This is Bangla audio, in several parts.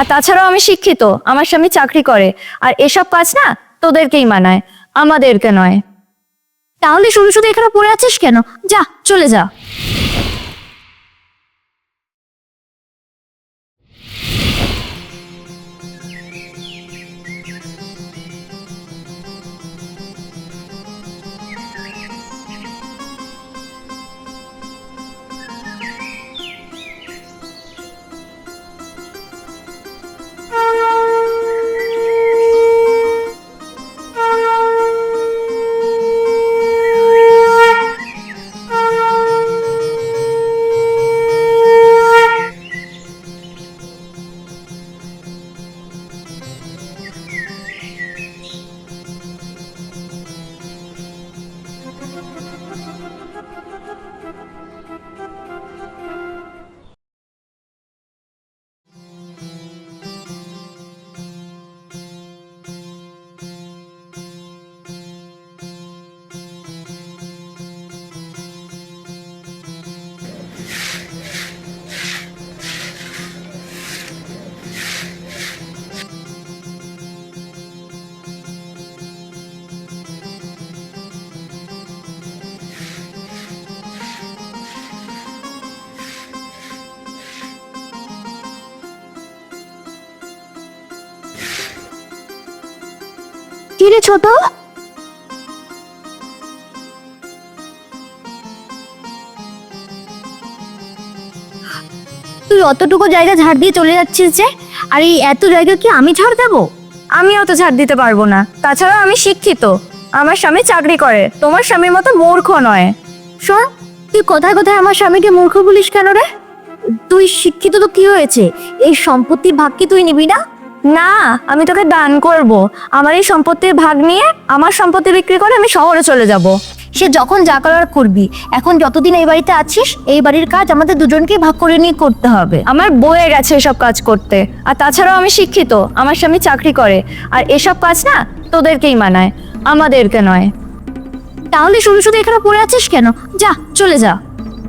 আর তাছাড়াও আমি শিক্ষিত, আমার স্বামী চাকরি করে, আর এসব কাজ না তোদেরকেই মানায়, আমাদেরকে নয়। তাহলে শুধু শুধু এখানে পড়ে আছিস কেন? যা, চলে যা। কি রে ছোট? তুই অতটুকু জায়গা ঝাড় দিয়ে চলে যাচ্ছিস যে আর এই এত জায়গা কি আমি ঝাড় দেবো? আমি অত ঝাড় দিতে পারব না। তাছাড়াও আমি শিক্ষিত। আমার স্বামী চাকরি করে। তোমার স্বামীর মতো মূর্খ নয়। শোন তুই কোথায় কোথায় আমার স্বামীকে মূর্খ বলিস কেন রে? তুই শিক্ষিত তো কি হয়েছে? এই সম্পত্তির ভাগ কি তুই নিবি না? না আমি তোকে দান করব। আমার এই সম্পত্তির ভাগ নিয়ে আমার সম্পত্তি বিক্রি করে আমি শহরে চলে যাব। সে যখন যা করার করবি এখন যতদিন এই বাড়িতে আছিস এই বাড়ির কাজ আমাদের দুজনকেই ভাগ করে নিয়ে করতে হবে। আমার বয়ে গেছে এসব কাজ করতে। আর তাছাড়াও আমি শিক্ষিত আমার স্বামী চাকরি করে। আর এসব কাজ না তোদেরকেই মানায় আমাদেরকে নয়। তাহলে শুধু শুধু এখানে পড়ে আছিস কেন? যা চলে যা।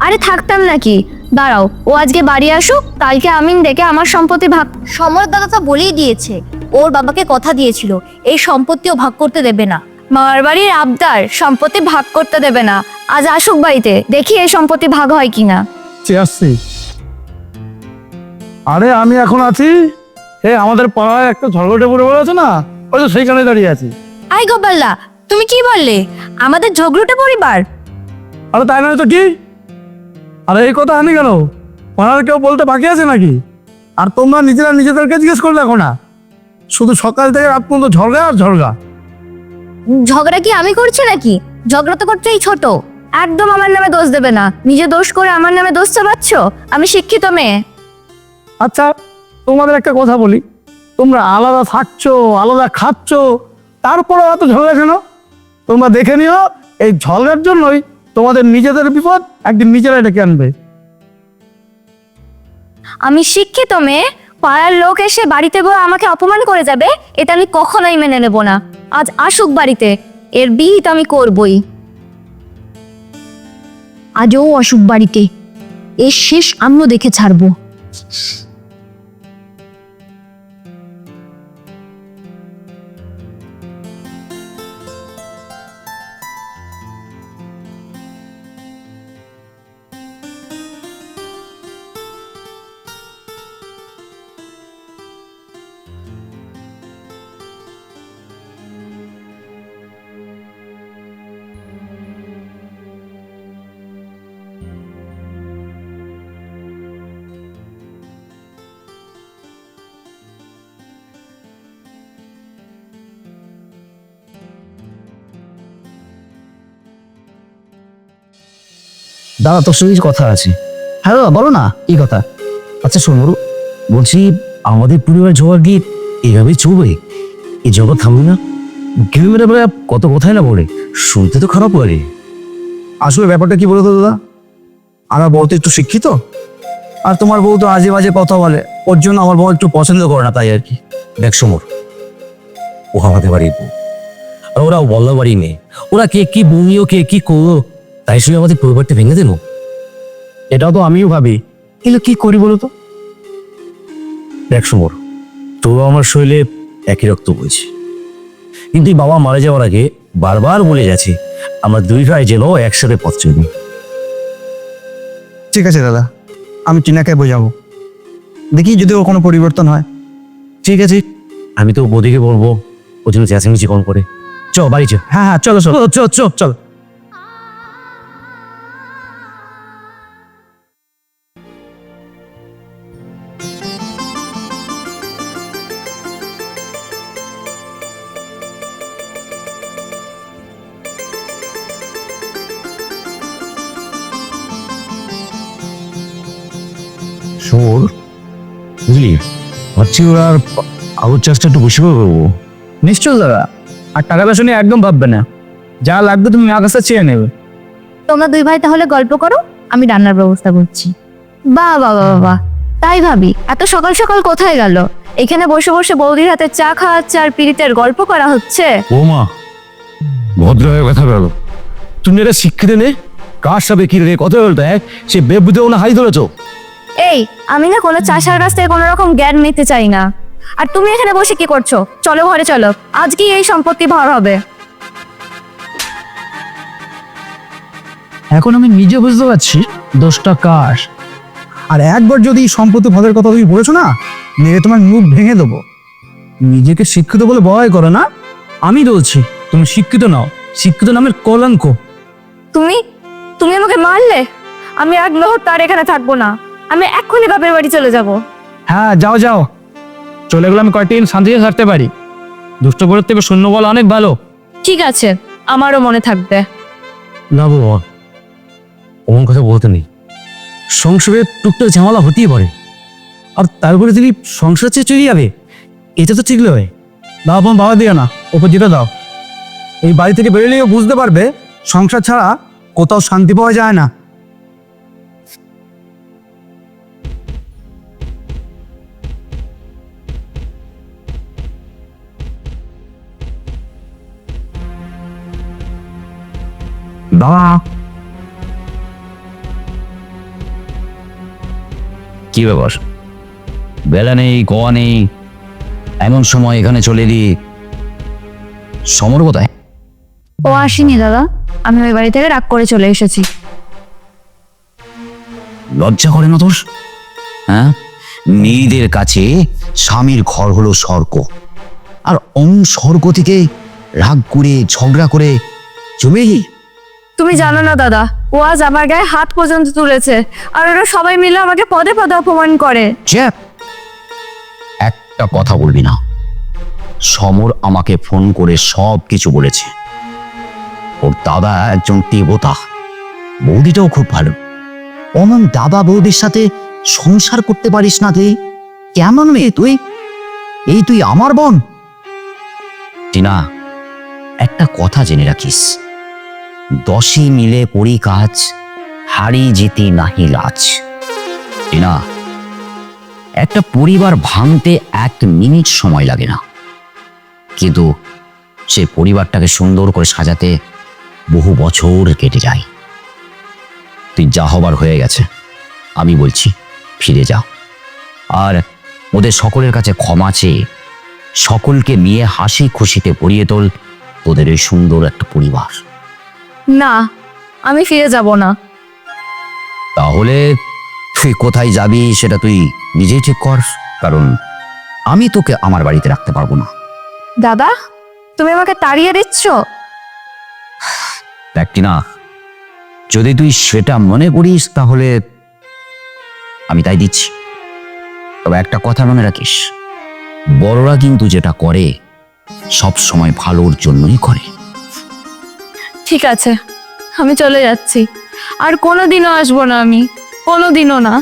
আরে থাকতাম নাকি? দাঁড়াও ও আজকে বাড়ি আসুক কালকে আমিন ডেকে আমার সম্পত্তি ভাগ সমর দাদা তো বলেই দিয়েছে ওর বাবাকে কথা দিয়েছিল এই সম্পত্তিও ভাগ করতে দেবে না। মামার বাড়ির আবদার সম্পত্তি ভাগ করতে দেবে না। আজ আসুক বাড়িতে দেখি এই সম্পত্তি ভাগ হয় কিনা। আসছি আসছি। আরে আমি এখন আছি? এ আমাদের পাড়ায় একটা ঝগড়ে পড়ে বলে আছে না? ওই তো সেইখানে দাঁড়িয়ে আছি। আই গোপাল্লা তুমি কি বললে? আমাদের ঝগড়ুটে পরিবার? আরে তাই নয় তো কি? আরে এই কথা আনি কেন? পাড়ার কেউ বলতে বাকি আছে নাকি? আর তোমরা নিজেরা নিজেদেরকে জিজ্ঞেস করে দেখো না শুধু সকাল থেকে রাত পর্যন্ত ঝরগা আর ঝরগা ঝগড়া কি আমি করছি নাকি? ঝগড়া তো করছে এই ছোট। একদম আমার নামে দোষ দেবে না। নিজে দোষ করে আমার নামে দোষ চাপাচ্ছ? আমি শিক্ষিত মেয়ে। আচ্ছা তোমাদের একটা কথা বলি। তোমরা আলাদা থাকছো আলাদা খাচ্ছো তারপরে এত ঝগড়া কেন? তোমরা দেখে নিও এই ঝগড়ার জন্যই তোমাদের নিজেদের বিপদ একদিন নিজেরা ডেকে আনবে। আমি শিক্ষিত মেয়ে, পাড়ার লোক এসে বাড়িতে বয়ে আমাকে অপমান করে যাবে, এটা আমি কখনোই মেনে নেব না। আজ আসুক বাড়িতে, এর বিহিত আমি করবই। আজও অসুখ বাড়িতে, এর শেষ আমিও দেখে ছাড়বো। দাদা তোর সঙ্গে কথা আছে। হ্যাঁ দাদা, বলো না, এই কথা। আচ্ছা শোনো বলছি আমাদের পরিবার জোয়ার গীত এভাবেই চলবে? এই জগৎ থামবে না? গৃহমেরা বেলা কত কথাই না বলে, শুনতে তো খারাপ লাগে। আসলে ব্যাপারটা কি বলতো, দাদা? আমার বউ তো একটু শিক্ষিত। আর তোমার বউ তো আজে বাজে কথা বলে। ওর জন্য আমার বউ একটু পছন্দ করে না তাই আর কি। দেখ সমর ও আমাদের বাড়ির বউ। আর ওরা বল্লা বাড়ি মেয়ে। ওরা কে কি বমিও কে কি করল তাই শুনে আমাদের পরিবারটা ভেঙে দেবো? এটাও তো আমিও ভাবি। কিন্তু কি করি বলো তো? দেখ সমর তো আমার শরীরে একই রক্ত বইছে। কিন্তু এই বাবা মারা যাওয়ার আগে বারবার বলে গেছে আমরা দুই ভাই যেন একসাথে পথ চলি। ঠিক আছে দাদা আমি টিনাকে বোঝাবো। দেখি যদি ওর কোনো পরিবর্তন হয়। ঠিক আছে আমি তো বৌদিকে বলব ও জন্য চেঁচামেচি কম করে। চ বাড়ি চ হ্যাঁ হ্যাঁ চলো চলো। চ চ চল। বুঝলি ভাবছি ওরা আর আলুর চাষটা একটু করে করব। নিশ্চয় দাদা আর টাকা পয়সা নিয়ে একদম ভাববে না। যা লাগবে তুমি আকাশে চেয়ে নেবে। তোমরা দুই ভাই তাহলে গল্প করো আমি রান্নার ব্যবস্থা করছি। বাহ বাহ বাহ বাহ তাই ভাবি এত সকাল সকাল কোথায় গেল? এখানে বসে বসে বৌদির হাতে চা খাওয়াচ্ছে আর পীড়িতের গল্প করা হচ্ছে। বৌমা ভদ্র হয়ে কথা বলো। তুমি এটা শিক্ষিত নে কার সাথে কি রে কথা বলতে এক সে বেবুদেও না হাই ধরেছ। এই আমি না কোনো চাষার কাছ থেকে কোনো রকম জ্ঞান নিতে চাই না। আর তুমি এখানে বসে কি করছ? চলো ঘরে চলো। আজকেই এই সম্পত্তি ভার হবে। এখন আমি নিজে বুঝতে পারছি দোষটা কার। আর একবার যদি সম্পত্তি ভাগের কথা তুমি বলেছ না মেরে তোমার মুখ ভেঙে দেবো। নিজেকে শিক্ষিত বলে ভয় করে না। আমি বলছি তুমি শিক্ষিত নাও। শিক্ষিত নামের কলঙ্ক। তুমি তুমি আমাকে মারলে? আমি এক মুহূর্ত আর এখানে থাকব না। আমি এক্ষুনি বাপের বাড়ি চলে যাব। হ্যাঁ যাও যাও। চলে গেলে আমি কয়েকদিন শান্তিতে থাকতে পারি? দুষ্ট বলের থেকে শূন্য বলা অনেক ভালো। ঠিক আছে আমারও মনে থাকবে। না বাবা অমন কথা বলতে নেই। সংসারে টুকটাক ঝামেলা হতেই পারে। আর তারপরে তুমি সংসার চেয়ে চলে যাবে এটা তো ঠিক নয়। দাও তোমার বাবা দিও না ওপর দিতে দাও। এই বাড়ি থেকে বেরোলেই ও বুঝতে পারবে সংসার ছাড়া কোথাও শান্তি পাওয়া যায় না। বাবা। কি ব্যাপার? বেলা নেই কোয়া নেই এমন সময় এখানে চলে এলি। সমর কোথায়? ও আসেনি দাদা আমি ওই বাড়ি থেকে রাগ করে চলে এসেছি। লজ্জা করে না তোর? হ্যাঁ? মেয়েদের কাছে স্বামীর ঘর হলো স্বর্গ। আর অন স্বর্গ থেকে রাগ করে ঝগড়া করে জমে তুমি জানো না, দাদা। ও আজ আমার গায়ে হাত পর্যন্ত তুলেছে। আর ওরা সবাই মিলে আমাকে পদে পদে অপমান করে। চ্যাপ একটা কথা বলবি না। সমর আমাকে ফোন করে সব কিছু বলেছে। ওর দাদা একজন দেবতা। বৌদিটাও খুব ভালো। অমন দাদা বৌদির সাথে সংসার করতে পারিস না তুই। কেমন মেয়ে তুই? এই তুই আমার বোন? টিনা, একটা কথা জেনে রাখিস। দশে মিলে করি কাজ, হারি যেতে নাহি লাজ। টিনা একটা পরিবার ভাঙতে এক মিনিট সময় লাগে না। কিন্তু সে পরিবারটাকে সুন্দর করে সাজাতে বহু বছর কেটে যায়। তুই যা হবার হয়ে গেছে, আমি বলছি, ফিরে যা। আর ওদের সকলের কাছে ক্ষমা চেয়ে সকলকে নিয়ে হাসি খুশিতে ভরিয়ে তোল তোদের এই সুন্দর একটা পরিবার। না আমি ফিরে যাব না। তাহলে তুই কোথায় যাবি সেটা তুই নিজেই ঠিক কর কারণ আমি তোকে আমার বাড়িতে রাখতে পারব না। দাদা তুমি আমাকে তাড়িয়ে দিচ্ছ? দেখটি না যদি তুই সেটা মনে করিস তাহলে আমি তাই দিচ্ছি। তবে একটা কথা মনে রাখিস বড়রা কিন্তু যেটা করে সব সময় ভালোর জন্যই করে। ঠিক আছে আমি চলে যাচ্ছি। আর কোনো দিনও আসব না আমি কোনো দিনও না।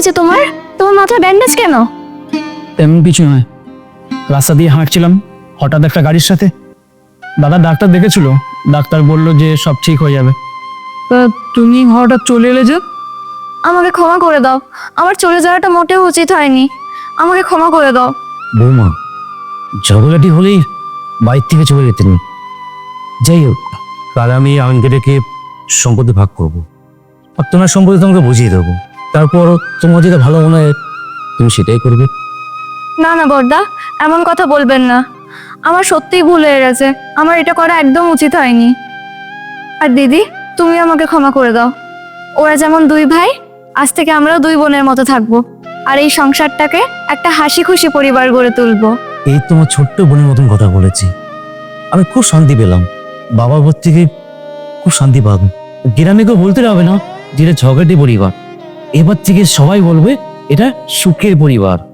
হয়েছে তোমার? তোমার মাথায় ব্যান্ডেজ কেন? তেমন কিছু নয়। রাস্তা দিয়ে হাঁটছিলাম হঠাৎ একটা গাড়ির সাথে। দাদা ডাক্তার দেখেছিল। ডাক্তার বলল যে সব ঠিক হয়ে যাবে। তা তুমি হঠাৎ চলে এলে যে? আমাকে ক্ষমা করে দাও। আমার চলে যাওয়াটা মোটেও উচিত হয়নি। আমাকে ক্ষমা করে দাও। বৌমা ঝগড়াটি হলেই বাইর থেকে চলে যেতেন। যাই হোক কাল আমি আমিনকে ডেকে সম্পত্তি ভাগ করব। আর তোমার সম্পত্তি তোমাকে বুঝিয়ে দেবো। তারপর তোমার যেটা ভালো মনে হয় তুমি সেটাই করবে। না না বর্দা এমন কথা বলবেন না। আমার সত্যিই ভুল হয়ে গেছে। আমার এটা করা একদম উচিত হয়নি। আর দিদি তুমি আমাকে ক্ষমা করে দাও। ওরা যেমন দুই ভাই আজ থেকে আমরাও দুই বোনের মতো থাকব। আর এই সংসারটাকে একটা হাসি খুশি পরিবার গড়ে তুলবো। এই তোমার ছোট্ট বোনের মতন কথা বলেছি। আমি খুব শান্তি পেলাম। বাবার ঘর থেকে খুব শান্তি পাবো। গ্রামে কেউ বলতে হবে না যেটা ঝগড়াটি পরিবার। এবার থেকে সবাই বলবে এটা সুখের পরিবার।